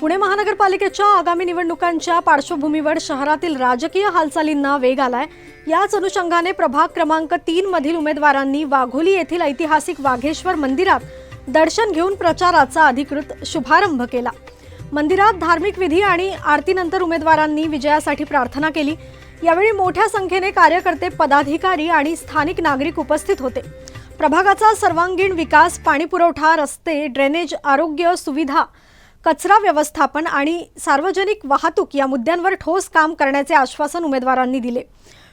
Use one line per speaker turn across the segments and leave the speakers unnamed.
पुणे महानगरपालिकेच्या आगामी निवडणुकांच्या पार्श्वभूमीवर शहरातील राजकीय हालचालींना वेग आलाय. याच अनुषंगाने प्रभाग क्रमांक तीन मधील उमेदवारांनी वाघोली येथील ऐतिहासिक वाघेश्वर मंदिरात दर्शन घेऊन प्रचाराचा अधिकृत शुभारंभ केला. मंदिरात धार्मिक विधी आणि आरतीनंतर उमेदवारांनी विजयासाठी प्रार्थना केली. यावेळी मोठ्या संख्येने कार्यकर्ते पदाधिकारी आणि स्थानिक नागरिक उपस्थित होते. प्रभागाचा सर्वांगीण विकास पाणीपुरवठा रस्ते ड्रेनेज आरोग्य सुविधा कचरा व्यवस्थापन आणि सार्वजनिक वाहतूक या मुद्द्यांवर ठोस काम करण्याचे आश्वासन उमेदवारांनी दिले.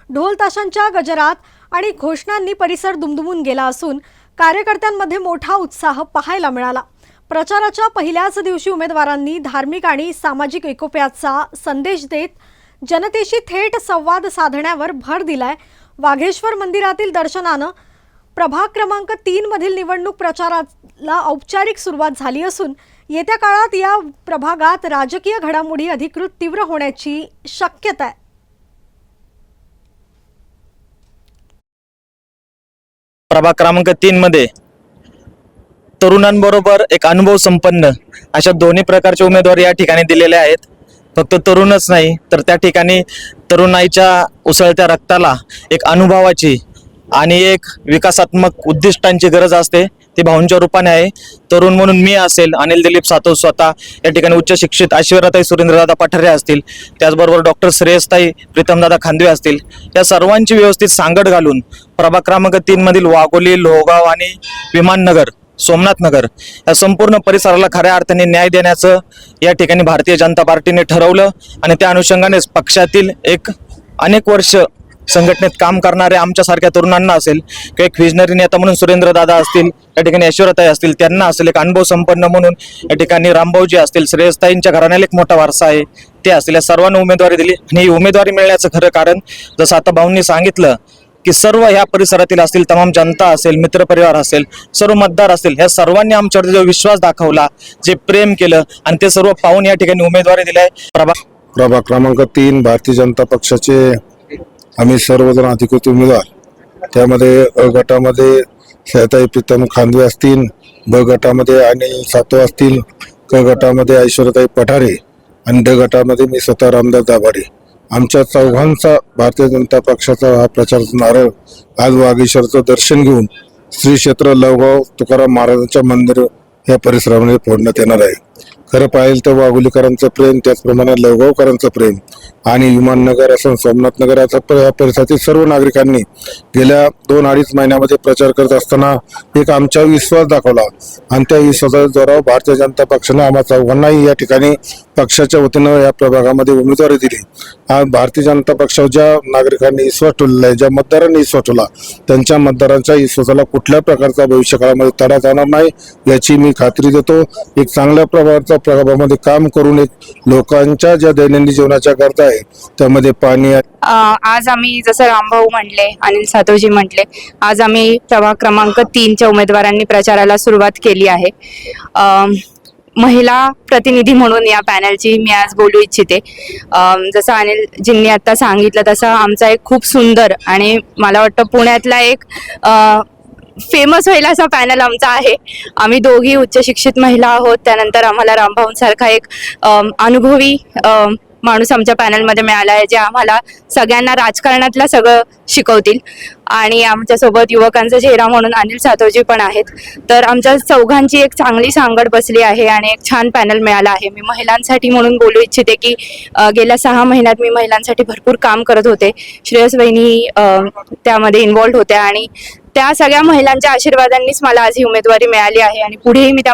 ढोल ताशांच्या गजरात आणि घोषणांनी परिसर दुमदुमून गेला असून कार्यकर्त्यांमध्ये मोठा उत्साह पाहायला मिळाला. प्रचाराच्या पहिल्याच दिवशी उमेदवारांनी धार्मिक आणि सामाजिक एकोप्याचा संदेश देत जनतेशी थेट संवाद साधण्यावर भर दिलाय. वाघेश्वर मंदिरातील दर्शनानं प्रभाग क्रमांक तीन मधील निवडणूक प्रचाराला औपचारिक सुरुवात झाली असून येत्या काळात या प्रभागात राजकीय घडामोडी अधिकृत तीव्र होण्याची शक्यता आहे.
प्रभाग क्रमांक तीन मध्ये तरुणांबरोबर एक अनुभव संपन्न अशा दोन्ही प्रकारचे उमेदवार या ठिकाणी दिलेले आहेत. फक्त तरुणच नाही तर त्या ठिकाणी तरुणाईच्या उसळत्या रक्ताला एक अनुभवाची आणि एक विकासात्मक उद्दिष्टांची गरज असते ती भाऊंच्या रूपाने आहे. तरुण म्हणून मी असेल अनिल दिलीप सातव स्वतः या ठिकाणी उच्च शिक्षित ऐश्वर्याताई सुरेंद्रदादा पठारे असतील. त्याचबरोबर डॉक्टर श्रेयसताई प्रीतमदादा खांदवे असतील. या सर्वांची व्यवस्थित सांगड घालून प्रभाग क्रमांक तीनमधील वाघोली लोहगाव आणि विमाननगर सोमनाथ नगर या संपूर्ण परिसराला खऱ्या अर्थाने न्याय देण्याचं या ठिकाणी भारतीय जनता पार्टीने ठरवलं. आणि त्या अनुषंगानेच पक्षातील एक अनेक वर्ष संघटनेत काम करणाऱ्या आमच्यासारख्या तरुणांना असेल किंवा एक विजनरी नेता म्हणून सुरेंद्र दादा असतील या ठिकाणी ऐश्वर्यताई असतील त्यांना असेल एक अनुभव संपन्न म्हणून या ठिकाणी रामभाऊजी असतील श्रेयसताईंच्या घराण्याला एक मोठा वारसा आहे ते असतील या सर्वांना उमेदवारी दिली. आणि ही उमेदवारी मिळण्याचं खरं कारण जसं आता भाऊंनी सांगितलं की सर्व ह्या परिसरातील असतील तमाम जनता असेल मित्रपरिवार असेल सर्व मतदार असतील ह्या सर्वांनी आमच्यावरती जो विश्वास दाखवला जे प्रेम केलं आणि ते सर्व पाहून या ठिकाणी उमेदवारी दिली आहे. प्रभा
प्रभाग क्रमांक तीन भारतीय जनता पक्षाचे आम्ही सर्वजण अधिकृत उमेदवार. त्यामध्ये अ गटामध्ये सहिताई प्रीतम खांदवे असतील ब गटामध्ये अनिल सातव असतील क गटामध्ये ऐश्वर्याताई पठारे आणि ड गटामध्ये मी स्वतः रामदास दाभाडे. आमच्या चौघांचा भारतीय जनता पक्षाचा हा प्रचार नारळ आज वागेश्वरचं दर्शन घेऊन श्री क्षेत्र लवगाव तुकाराम महाराजांच्या मंदिर या परिसरामध्ये फोडण्यात येणार आहे. खरं पाहिलं तर वाघोलीकरांचं प्रेम त्याचप्रमाणे लवगावकरांचं प्रेम आणि विमाननगर असं सोमनाथ नगर या परिसरातील सर्व नागरिकांनी गेल्या दोन अडीच महिन्यामध्ये प्रचार करत असताना एक आमच्या विश्वास दाखवला. आणि त्या विश्वासाच्या जोरावर भारतीय जनता पक्षाने आम्हा चौघांनाही या ठिकाणी पक्षाच्या वतीनं या प्रभागामध्ये उमेदवारी दिली. हा भारतीय जनता पक्षावर ज्या नागरिकांनी विश्वास ठेवलेला आहे ज्या मतदारांनी विश्वास ठेवला त्यांच्या मतदारांच्या विश्वासाला कुठल्या प्रकारचा भविष्यकाळामध्ये तडा जाणार नाही याची मी खात्री देतो. एक चांगल्या प्रकारचा प्रभागामध्ये काम करून एक लोकांच्या ज्या दैनंदिन जीवनाच्या गरजा आहे त्यामध्ये पाणी
आज आम्ही जसं रामभाऊ म्हटले अनिल सातवजी म्हटले आज आम्ही प्रभाग क्रमांक तीनच्या उमेदवारांनी प्रचाराला सुरुवात केली आहे. महिला प्रतिनिधी म्हणून या पॅनलची मी आज बोलू इच्छिते. जसं अनिलजींनी आता सांगितलं तसं आमचा एक खूप सुंदर आणि मला वाटतं पुण्यातला एक फेमस होईल असा पॅनल आमचा आहे. आम्ही दोघी उच्च शिक्षित महिला आहोत त्यानंतर आम्हाला रामभाऊंसारखा एक अनुभवी माणूस आमच्या पॅनलमध्ये मिळाला आहे जे आम्हाला सगळ्यांना राजकारणातलं सगळं शिकवतील. आणि आमच्यासोबत युवकांचा चेहरा म्हणून अनिल सातवजी पण आहेत. तर आमच्या चौघांची एक चांगली सांगड बसली आहे आणि एक छान पॅनल मिळाला आहे. मी महिलांसाठी म्हणून बोलू इच्छिते की गेल्या सहा महिन्यात मी महिलांसाठी भरपूर काम करत होते. श्रेयस वहिनी त्यामध्ये इन्वॉल्ड होत्या आणि त्या सगळ्या महिलांच्या आशीर्वादांनीच मला आज ही उमेदवारी मिळाली आहे आणि पुढेही मी त्या